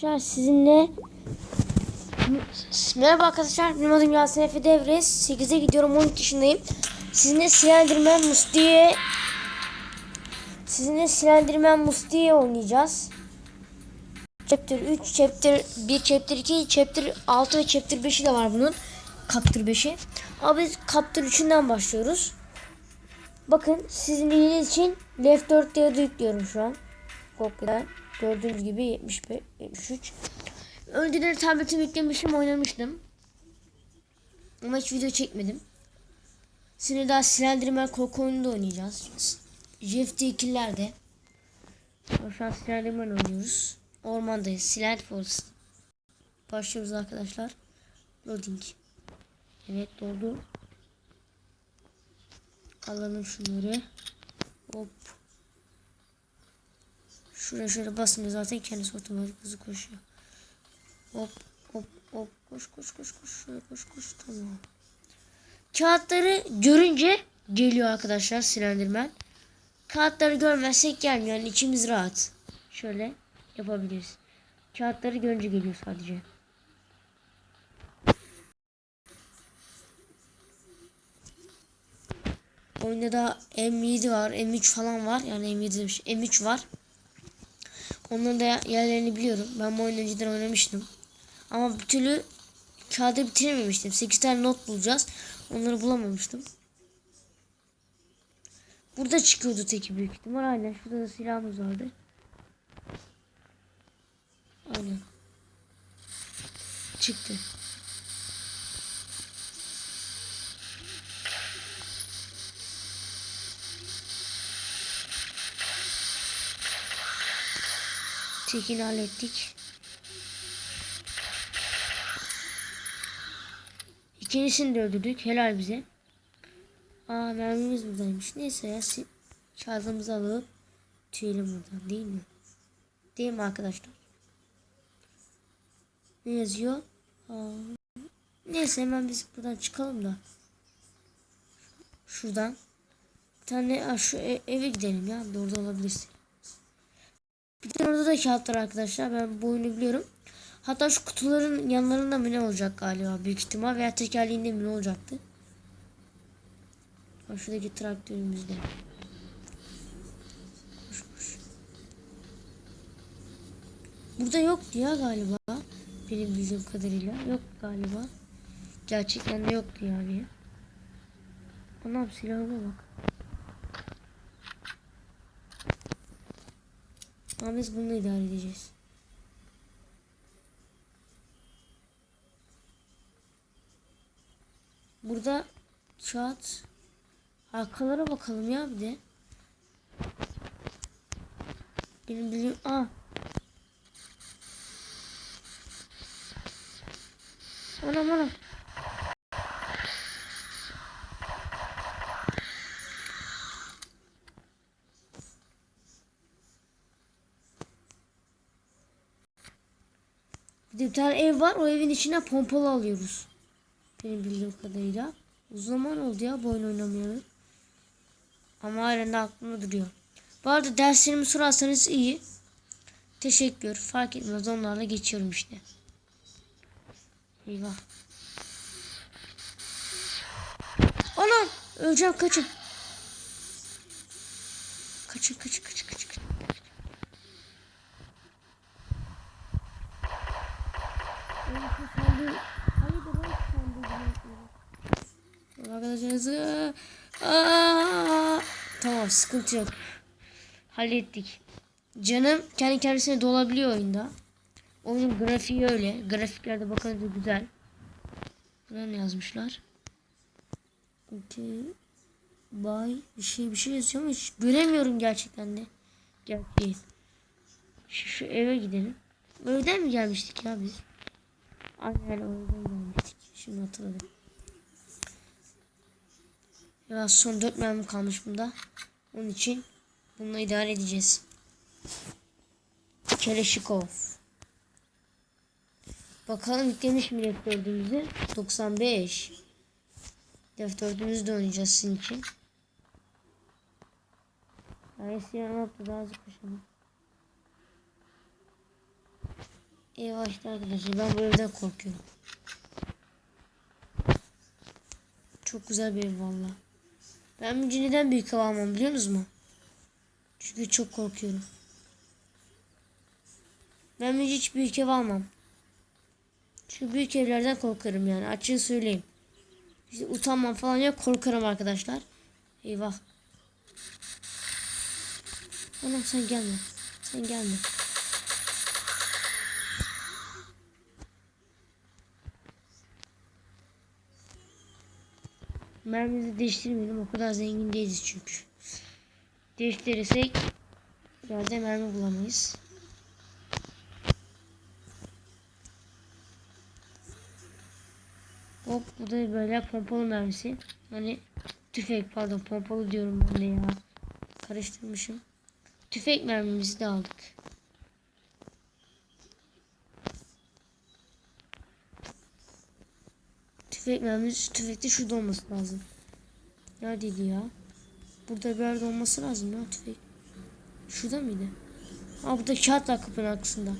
Arkadaşlar sizinle Merhaba arkadaşlar benim adım Yasin Efe Devres. 8'e gidiyorum 12 yaşındayım. Sizinle Slenderman Musti'ye Sizinle Slenderman Musti'ye oynayacağız. Chapter 3, Chapter 1, Chapter 2, Chapter 6 ve Chapter 5'i de var bunun. Chapter 5'i Ama biz Chapter 3'ünden başlıyoruz. Bakın sizin iyiliğiniz için Left 4 diye yüklüyorum şu an Kopyadan Gördüğünüz gibi 75, 73 Önceden tabletimi yüklemişim oynamıştım. Ama hiç video çekmedim. Şimdi daha Slenderman korku oyununda oynayacağız. Jeff Dick'lerde. Şu an Slenderman oynuyoruz. Ormandayız. Slend Forest. Başlıyoruz arkadaşlar. Loading. Evet doldu. Alalım şunları. Hop. Şuraya şöyle basınca zaten kendisi otomatik hızlı koşuyor. Hop hop hop koş koş koş koş şöyle koş koş tamam. Kağıtları görünce geliyor arkadaşlar Slenderman. Kağıtları görmezsek gelmiyor yani içimiz rahat. Şöyle yapabiliriz. Kağıtları görünce geliyor sadece. Oyunda da M7 var, M3 falan var. Yani M7 demiş, M3 var. Onların da yerlerini biliyorum. Ben bu oyunu önceden oynamıştım. Ama bir türlü kağıdı bitirememiştim. 8 tane not bulacağız. Onları bulamamıştım. Burada çıkıyordu teki büyük ihtimal. Aynen. Şurada da silahımız vardı. Aynen. Çıktı. Tekini hallettik. İkincisini de öldürdük. Helal bize. Aa mermimiz buradaymış. Neyse ya kağıdımızı alıp tüyelim buradan değil mi? Değil mi arkadaşlar? Ne yazıyor? Aa, neyse hemen biz buradan çıkalım da. Şuradan. Bir tane aa, şu e- eve gidelim ya. Orada olabilirsin. Bir tane orada da kağıt arkadaşlar. Ben bu oyunu biliyorum. Hatta şu kutuların yanlarında mı ne olacak galiba büyük ihtimal veya tekerleğinde mi ne olacaktı? Bak şuradaki traktörümüzde. Koş koş. Burada yoktu ya galiba. Benim bildiğim kadarıyla. Yok galiba. Gerçekten de yoktu yani. Anam silahıma bak. Ama biz bunu idare edeceğiz. Burada kağıt arkalara bakalım ya bir de. Benim bildiğim a Anam anam. Bir tane ev var. O evin içine pompalı alıyoruz. Benim bildiğim kadarıyla. Uzun zaman oldu ya bu oyun oynamıyorum. Ama halen de aklımda duruyor. Bu arada derslerimi sorarsanız iyi. Teşekkür. Fark etmez onlarla geçiyorum işte. Eyvah. Anam! Öleceğim kaçın. Kaçın kaçın kaçın kaçın. kaçın. Arkadaşlarınızı! Tamam sıkıntı yok. Hallettik. Canım kendi kendisine dolabiliyor oyunda. Oyunun grafiği öyle. Grafiklerde bakınca güzel. Buraya ne yazmışlar? İki bay bir şey bir şey yazıyor ama hiç göremiyorum gerçekten de. Gerçeği. Şu, şu eve gidelim. Evden mi gelmiştik ya biz? Aynen evden gelmiştik. Şimdi hatırladım. Ya son 4 mermi kalmış bunda. Onun için bununla idare edeceğiz. Keleşikov. Bakalım yüklemiş mi F4'ümüzü? 95. F4'ümüzü de oynayacağız sizin için. Ayesi yanına daha az koşalım. İşte arkadaşlar ben bu evden korkuyorum. Çok güzel bir ev valla. Ben neden büyük ev almam biliyor musunuz mu? Çünkü çok korkuyorum. Ben bir hiç büyük ev almam. Çünkü büyük evlerden korkarım yani açığı söyleyeyim. İşte utanmam falan yok korkarım arkadaşlar. Eyvah. Anam sen gelme. Sen gelme. Mermimizi değiştirmeyelim. O kadar zengin değiliz çünkü. Değiştirirsek yerde mermi bulamayız. Hop bu da böyle pompalı mermisi. Hani tüfek pardon pompalı diyorum ben de ya. Karıştırmışım. Tüfek mermimizi de aldık. Tüfek mermimiz tüfekte şurada olması lazım. Neredeydi ya? Burada bir yerde olması lazım ya tüfek. Şurada mıydı? Aa burada kağıt var kapının arkasında.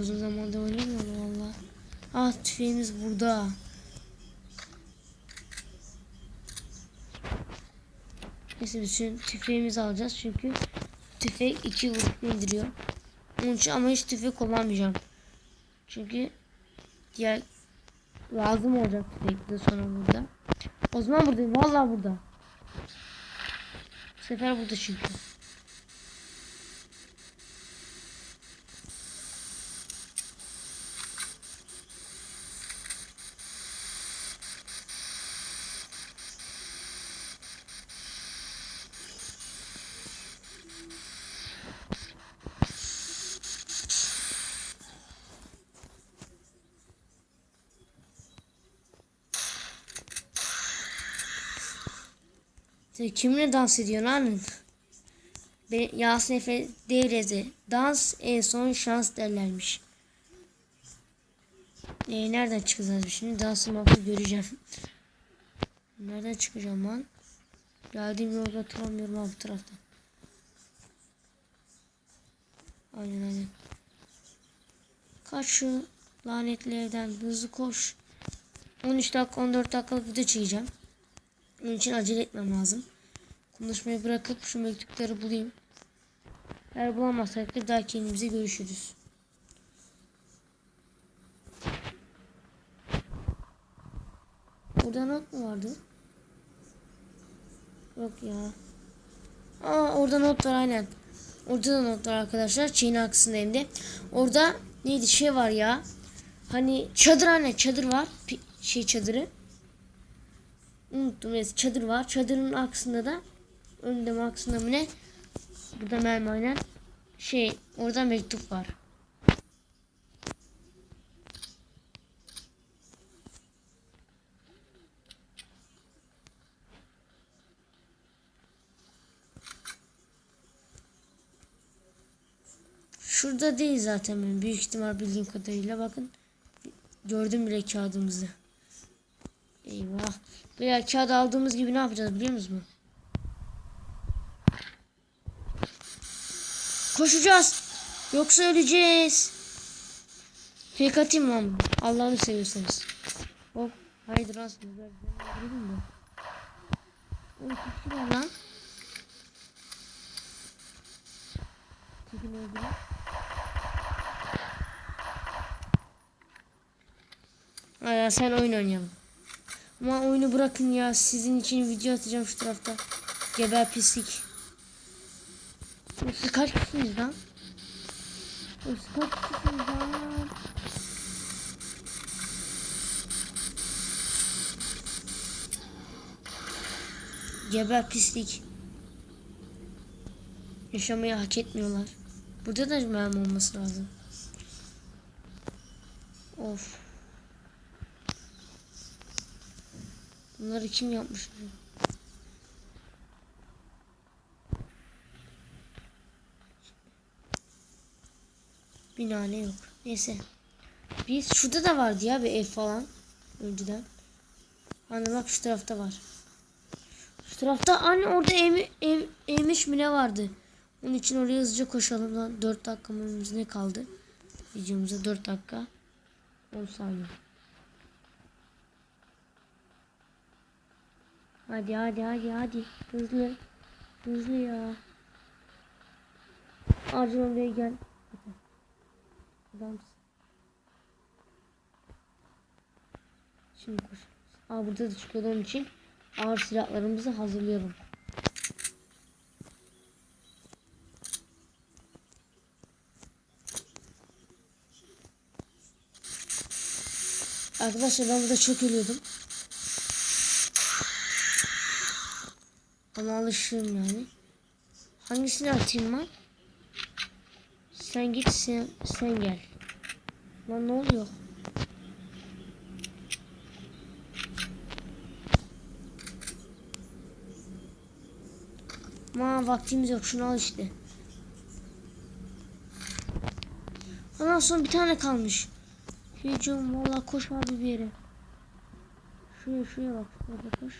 Uzun zamandır oynamıyorum valla. Ah tüfeğimiz burada. Neyse bütün tüfeğimizi alacağız çünkü tüfek iki vurup indiriyor. Onun için ama hiç tüfek kullanmayacağım. Çünkü diğer lazım olacak tüfek de sonra burada. O zaman buradayım. Vallahi burada. Bu sefer burada çünkü. Sen kimle dans ediyorsun lan? Ben Yasin Efe Devrezi. Dans en son şans derlermiş. Ee, nereden çıkacağız şimdi? Dansı mapı göreceğim. Nereden çıkacağım lan? Geldiğim yolda hatırlamıyorum abi bu taraftan. Aynen aynen. Kaç şu lanetli evden hızlı koş. 13 dakika 14 dakikalık video çekeceğim. Onun için acele etmem lazım. Konuşmayı bırakıp şu mektupları bulayım. Eğer bulamazsak da daha kendimize görüşürüz. Orada not mu vardı? Yok ya. Aa orada not var aynen. Orada da not var arkadaşlar. Çiğin arkasında hem. Orada neydi şey var ya. Hani çadır anne çadır var. Pi- şey çadırı. Unuttum neyse çadır var. Çadırın arkasında da arkasında mı ne? Burada mermi aynen. Şey orada mektup var. Şurada değil zaten benim büyük ihtimal bildiğim kadarıyla bakın. Gördüm bile kağıdımızı. Eyvah. Veya kağıt aldığımız gibi ne yapacağız biliyor musunuz? Koşacağız. Yoksa öleceğiz. Fake atayım lan. Allah'ını seviyorsanız. Hop. Haydi rast. Gördün mü? Oğlum kişi var lan. Çekin öldü. Aya sen oyun oynayalım. Ama oyunu bırakın ya. Sizin için video atacağım şu tarafta. Geber pislik. Siz kaç kişisiniz lan? Siz kaç kişisiniz lan? Geber pislik. Yaşamayı hak etmiyorlar. Burada da mermi olması lazım. Of. Bunları kim yapmış? Binane yok. Neyse. Biz şurada da vardı ya bir ev falan. Önceden. Anne bak şu tarafta var. Şu tarafta anne orada ev, ev, evmiş 15 mi ne vardı? Onun için oraya hızlıca koşalım. Lan 4 dakikamız ne kaldı? Videomuza 4 dakika 10 saniye. Hadi hadi hadi hadi. Hızlı. Hızlı ya. Acil oraya gel. Adamsın. Şimdi koş. Aa burada da çıkıyor onun için ağır silahlarımızı hazırlıyorum. Arkadaşlar ben burada çok ölüyordum. Ama alışığım yani. Hangisini atayım ben? Sen git sen, sen gel. Lan ne oluyor? Ma vaktimiz yok şunu al işte. Ondan sonra bir tane kalmış. Hücum valla koş bir yere. Şuraya şuraya bak. Orada koş.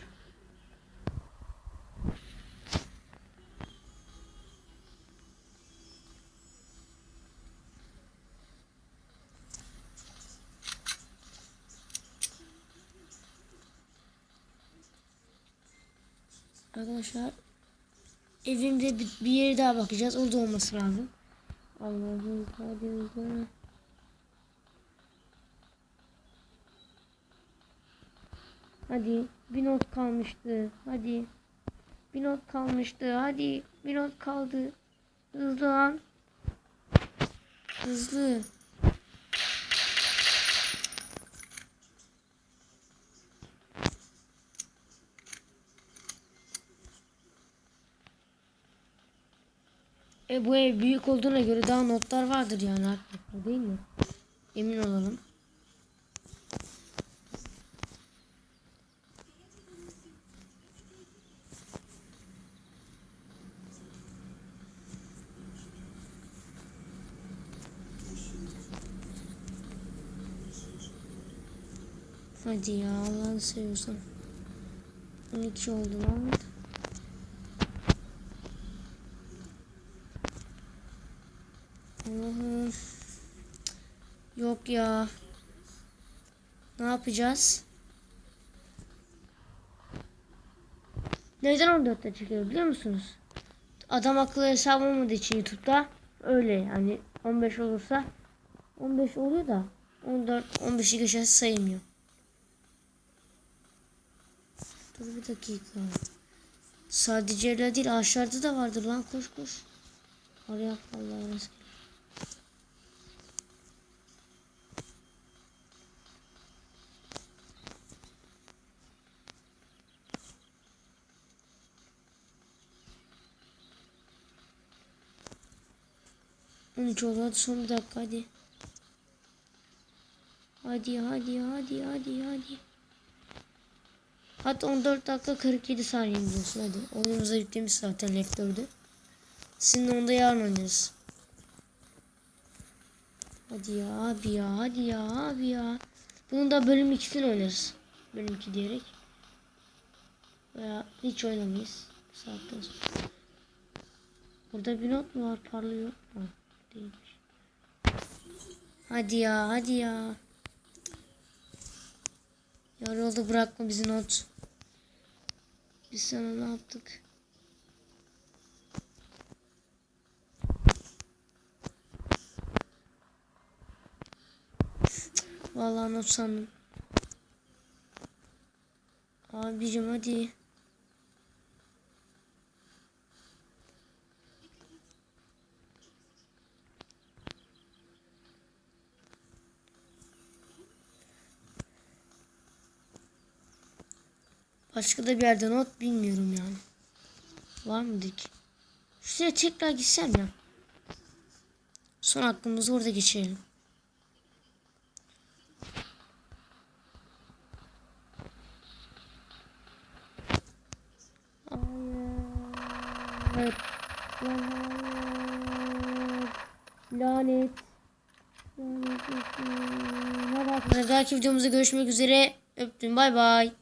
Arkadaşlar evimde bir, bir yere daha bakacağız. Orada olması lazım. Allah'ım hızlı. Hadi bir not kalmıştı. Hadi. Bir not kalmıştı. Hadi bir not kaldı. Hızlı lan. Hızlı. E bu ev büyük olduğuna göre daha notlar vardır yani hakikaten değil mi? Emin olalım. Hadi ya Allah'ını seviyorsan. 12 oldu lan. Allah'ım. Yok ya. Ne yapacağız? Neden 14'te çıkıyor biliyor musunuz? Adam akıllı hesabı olmadığı için YouTube'da öyle yani 15 olursa 15 oluyor da 14 15'i geçerse sayılmıyor. Dur bir dakika. Sadece öyle değil aşağıda da vardır lan koş koş. Oraya vallahi rastgele. 13 oldu son bir dakika hadi. Hadi hadi hadi hadi hadi. Hatta 14 dakika 47 saniye biliyorsun hadi. Oyunumuza yüklemiş zaten rektörde. Şimdi onda yarın oynarız. Hadi ya abi ya hadi ya abi ya. Bunu da bölüm 2'sini oynarız. Bölüm 2 diyerek. Veya hiç oynamayız. Saatten sonra. Burada bir not mu var parlıyor? Ha değilmiş. Hadi ya hadi ya. Yolda bırakma bizi not. Biz sana ne yaptık? Vallahi not sandım. Abicim hadi. Başka da bir yerde not bilmiyorum yani. Var mıdır ki? Şuraya tekrar gitsem ya. Son hakkımızı orada geçirelim. Hayır. Lanet. Lanet. Arkadaşlar belki videomuzda görüşmek üzere. Öptüm bay bay.